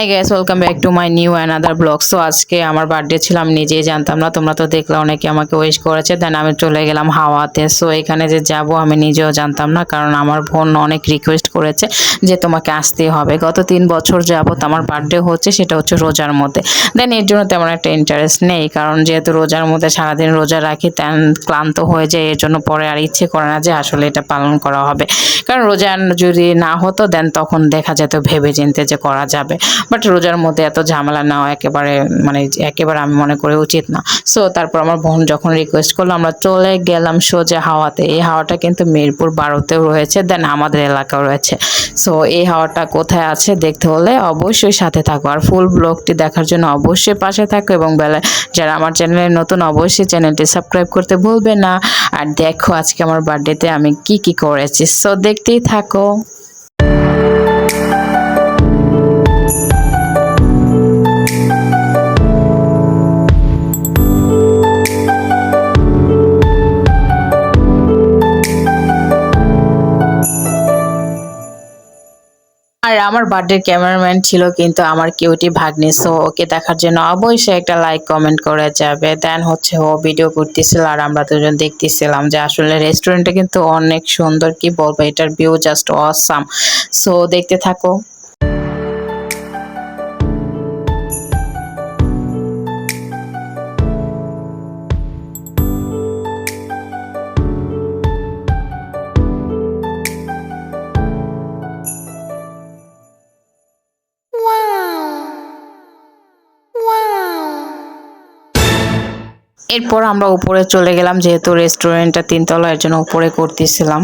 Hi guys welcome back to my new another blog so আজকে আমার birthday ছিলাম নিজেই জানতাম না, তোমরা তো দেখলে অনেকে আমাকে উইশ করেছে দেন আমি চলে গেলাম হাওয়াতে। সো এখানে যে যাব, আমি নিজেও জানতাম না, কারণ আমার বোন অনেক রিকোয়েস্ট করেছে যে তোমাকে আসতেই হবে। গত তিন বছর যাবত আমার বার্থডে হচ্ছে, সেটা হচ্ছে রোজার মধ্যে। দেন এর জন্য তেমন একটা ইন্টারেস্ট নেই, কারণ যেহেতু রোজার মধ্যে সারাদিন রোজা রাখি তেন ক্লান্ত হয়ে যায়, এর জন্য পরে আর ইচ্ছে করে না যে আসলে এটা পালন করা হবে। কারণ রোজা যদি না হতো দেন তখন দেখা যেত ভেবে চিনতে যে করা যাবে। বাট রোজার মধ্যে এত ঝামেলা নেওয়া একেবারে মানে একেবারে আমি মনে করি উচিত না। সো তারপর আমার বোন যখন রিকোয়েস্ট করল, আমরা চলে গেলাম সোজা হাওয়াতে। এই হাওয়াটা কিন্তু মিরপুর বারোতেও রয়েছে দেন আমাদের এলাকাও রয়েছে। সো এই হাওয়াটা কোথায় আছে দেখতে হলে অবশ্যই সাথে থাকো। আর ফুল ব্লগটি দেখার জন্য অবশ্যই পাশে থাকো এবং বেলা, যারা আমার চ্যানেলে নতুন, অবশ্যই চ্যানেলটি সাবস্ক্রাইব করতে ভুলবে না। আর দেখো আজকে আমার বার্থডেতে আমি কি কি করেছি। সো দেখতেই থাকো। আমার বার্থডে ক্যামেরাম্যান ছিল কিন্তু আমার কিউটি ভাগ্নি সো ওকে দেখার জন্য অবশ্যই একটা লাইক কমেন্ট করে যাবে। দেন হচ্ছে ও ভিডিও করতেছিল আর আমরা দুজন দেখতেছিলাম যে আসলে রেস্টুরেন্টটা কিন্তু অনেক সুন্দর, কি বলব? এটার ভিউ জাস্ট অসাম সো দেখতে থাকো। এরপর আমরা উপরে চলে গেলাম যেহেতু রেস্টুরেন্টটা তিনতলা এর জন্য উপরে করতেছিলাম।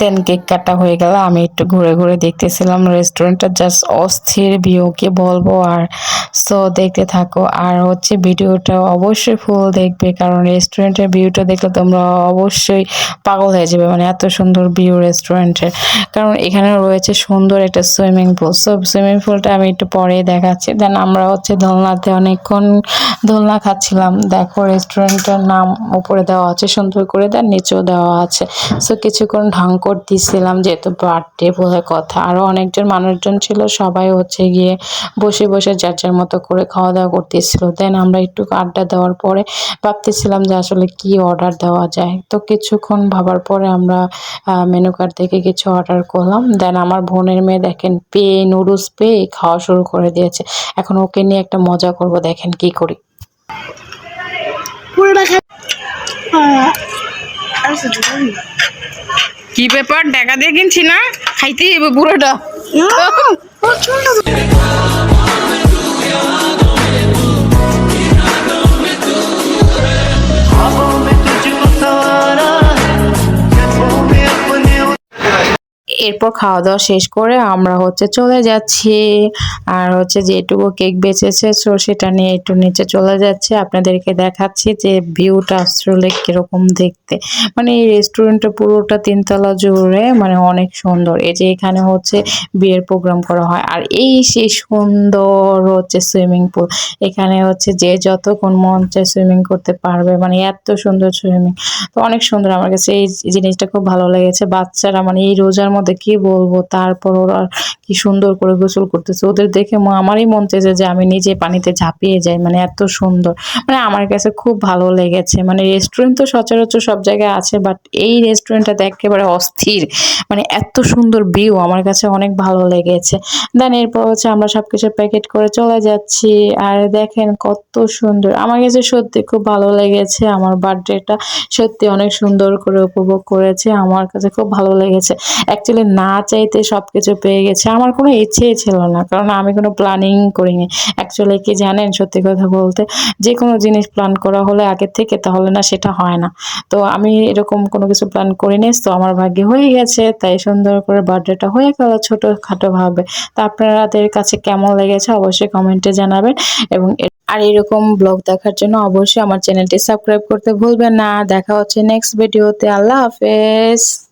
দেন কেক কাটা হয়ে গেল। আমি একটু ঘুরে ঘুরে দেখতেছিলাম রেস্টুরেন্টটা জাস্ট অস্থির ভিউকে বলব আর সো দেখতে থাকো। আর হচ্ছে ভিডিওটা অবশ্যই ফুল দেখবে, কারণ রেস্টুরেন্টের ভিউটা দেখলে তোমরা অবশ্যই পাগল হয়ে যাবে মানে এত সুন্দর ভিউ রেস্টুরেন্টের কারণ এখানে রয়েছে সুন্দর একটা সুইমিং পুল সো সুইমিং পুলটা আমি একটু পরেই দেখাচ্ছি। দেন আমরা হচ্ছে দোলনাতে অনেকক্ষণ দোলনা খাচ্ছিলাম। দেখো রেস্টুরেন্টের নাম উপরে দেওয়া আছে, সুন্দর করে। দেন নিচেও দেওয়া আছে। সো কিছুক্ষণ ঢং করতেছিলাম, যেহেতু বার্থডে বলে কথা। আরও অনেকজন মানুষজন ছিল, সবাই হচ্ছে গিয়ে বসে বসে যার যার মতো করে খাওয়া দাওয়া করতেছিল। দেন আমরা একটু আড্ডা দেওয়ার পরে ভাবতেছিলাম যে আসলে কি অর্ডার দেওয়া যায়। তো কিছুক্ষণ ভাবার পরে আমরা মেনু কার্ড থেকে কিছু অর্ডার করলাম। দেন আমার বোনের মেয়ে দেখেন পে নুডলস পেয়ে খাওয়া শুরু করে দিয়েছে। এখন ওকে নিয়ে একটা মজা করব দেখেন কি করি? কি পেপার টাকা দিয়ে কিনছি না? খাইতে হবে পুরোটা। এরপর খাওয়া দাওয়া শেষ করে আমরা হচ্ছে চলে যাচ্ছি। আর হচ্ছে যেটুকু কেক বেঁচেছে, সো সেটা নিয়ে একটু নিচে চলে যাচ্ছে। আপনাদেরকে দেখাচ্ছি যে ভিউটা আসলে কীরকম দেখতে। মানে এই রেস্টুরেন্টটা পুরোটা তিনতলা জুড়ে মানে অনেক সুন্দর। এই যে এখানে হচ্ছে বিয়ের প্রোগ্রাম করা হয়। আর এই সেই সুন্দর হচ্ছে সুইমিং পুল। এখানে হচ্ছে যে যতক্ষণ মন চায় সুইমিং করতে পারবে। মানে এত সুন্দর সুইমিং। তো অনেক সুন্দর আমার কাছে এই জিনিসটা খুব ভালো লেগেছে। বাচ্চারা মানে এই রোজার মধ্যে কি বলব? তারপর ওরা কি সুন্দর করে গোসল করতেছে। ওদের দেখে আমারই মন চেয়েছে যে আমি নিজে পানিতে ঝাঁপিয়ে যাই। মানে এত সুন্দর। মানে আমার কাছে খুব ভালো লেগেছে। মানে রেস্টুরেন্ট তো সচরাচর সব জায়গায় আছে বাট এই রেস্টুরেন্টটা একেবারে অস্থির। মানে এত সুন্দর ভিউ আমার কাছে অনেক ভালো লেগেছে। দেন এরপর হচ্ছে আমরা সবকিছু প্যাকেট করে চলে যাচ্ছি। আর দেখেন কত সুন্দর। আমার কাছে সত্যি খুব ভালো লেগেছে। আমার বার্থডেটা সত্যি অনেক সুন্দর করে উপভোগ করেছে। আমার কাছে খুব ভালো লেগেছে। অ্যাকচুয়ালি না চাইতে সব কিছু পেয়ে গেছে। আমার কোনো ইচ্ছেই ছিল না, কারণ আমি কোনো প্ল্যানিং করিনি। অ্যাকচুয়ালি কি জানেন, সত্যি কথা বলতে যে কোনো জিনিস প্ল্যান করা হলে আগে থেকে, তাহলে না সেটা হয় না। তো আমি এরকম কোনো কিছু প্ল্যান করিনি, তো আমার ভাগ্যে হয়ে গেছে, তাই সুন্দর করে বার্থডেটা হয়ে গেল ছোটোখাটো ভাবে। তা আপনাদের কাছে কেমন লেগেছে অবশ্যই কমেন্টে জানাবেন এবং আর এরকম ব্লগ দেখার জন্য অবশ্যই আমার চ্যানেলটি সাবস্ক্রাইব করতে ভুলবেন না। দেখা হচ্ছে নেক্সট ভিডিওতে আল্লাহ হাফেজ।